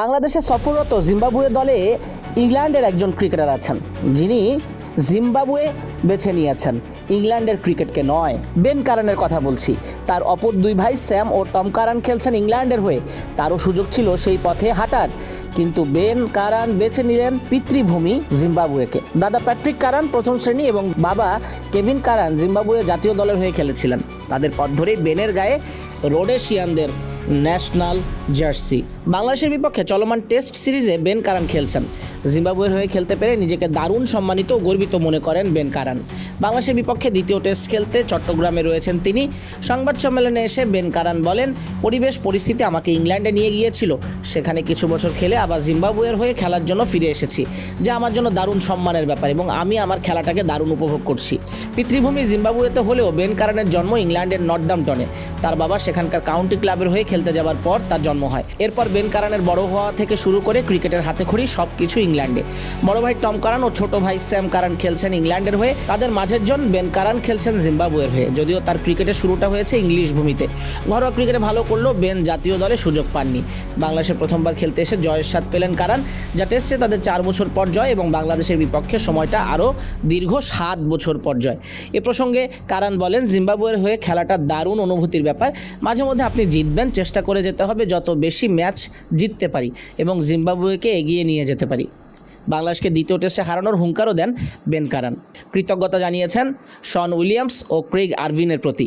বাংলাদেশে সফররত জিম্বাবুয়ে দলে ইংল্যান্ডের একজন ক্রিকেটার আছেন, যিনি জিম্বাবুয়ে বেছে নিয়েছেন। ইংল্যান্ডের ক্রিকেটকে নয়, বেন কারানের কথা বলছি। তার অপর দুই ভাই স্যাম ও টম কারান খেলছেন ইংল্যান্ডের হয়ে। তারও সুযোগ ছিল সেই পথে হাঁটার, কিন্তু বেন কারান বেছে নিলেন পিতৃভূমি জিম্বাবুয়েকে। দাদা প্যাট্রিক কারান প্রথম শ্রেণি এবং বাবা কেভিন কারান জিম্বাবুয়ে জাতীয় দলের হয়ে খেলেছিলেন। তাদের পথ ধরেই বেনের গায়ে রোডেশিয়ানদের ন্যাশনাল জার্সি। বাংলাদেশের বিপক্ষে চলমান টেস্ট সিরিজে বেন কারান খেলছেন। জিম্বাবুয়ের হয়ে খেলতে পেরে নিজেকে দারুণ সম্মানিত ও গর্বিত মনে করেন বেন কারান। বাংলাদেশের বিপক্ষে দ্বিতীয় টেস্ট খেলতে চট্টগ্রামে রয়েছেন তিনি। সংবাদ সম্মেলনে এসে বেন কারান বলেন, পরিবেশ, পরিস্থিতি আমাকে ইংল্যান্ডে নিয়ে গিয়েছিল। সেখানে কিছু বছর খেলে আবার জিম্বাবুয়ের হয়ে খেলার জন্য ফিরে এসেছি, যা আমার জন্য দারুণ সম্মানের ব্যাপার এবং আমি আমার খেলাটাকে দারুণ উপভোগ করছি। পিতৃভূমি জিম্বাবুয়েতে হলেও বেন কারানের জন্ম ইংল্যান্ডের নর্দামটনে তার বাবা সেখানকার কাউন্টি ক্লাবের হয়ে খেলতে যাওয়ার পর তার জন্ম হয়। এরপর বেন কারানের বড় হওয়া থেকে শুরু করে ক্রিকেটের হাতেখড়ি সব কিছু ইংল্যান্ডে। বড় ভাই টম কারান ও ছোট ভাই স্যাম কারান খেলছেন ইংল্যান্ডের হয়ে। তাদের মাঝের জন বেন কারান খেলছেন জিম্বাবুয়ের হয়ে। যদিও তার ক্রিকেটের শুরুটা হয়েছে ইংলিশ ভূমিতে। ঘরোয়া ক্রিকেটে ভালো করলেও বেন জাতীয় দলে সুযোগ পাননি। বাংলাদেশে প্রথমবার খেলতে এসে জয়ের স্বাদ পেলেন কারান। যা টেস্টে তাদের চার বছর পর জয় এবং বাংলাদেশের বিপক্ষে সময়টা আরও দীর্ঘ সাত বছর পর জয়। এ প্রসঙ্গে কারান বলেন, জিম্বাবুয়ের হয়ে খেলাটা দারুণ অনুভূতির ব্যাপার। মাঝে মধ্যে আপনি জিতবেন, চেষ্টা করে যেতে হবে যত বেশি ম্যাচ জিততে পারি এবং জিম্বাবুয়েকে এগিয়ে নিয়ে যেতে পারি। বাংলাদেশকে দ্বিতীয় টেস্টে হারানোর হুঙ্কারও দেন বেন কারান কৃতজ্ঞতা জানিয়েছেন শন উইলিয়ামস ও ক্রেগ আরভিনের প্রতি।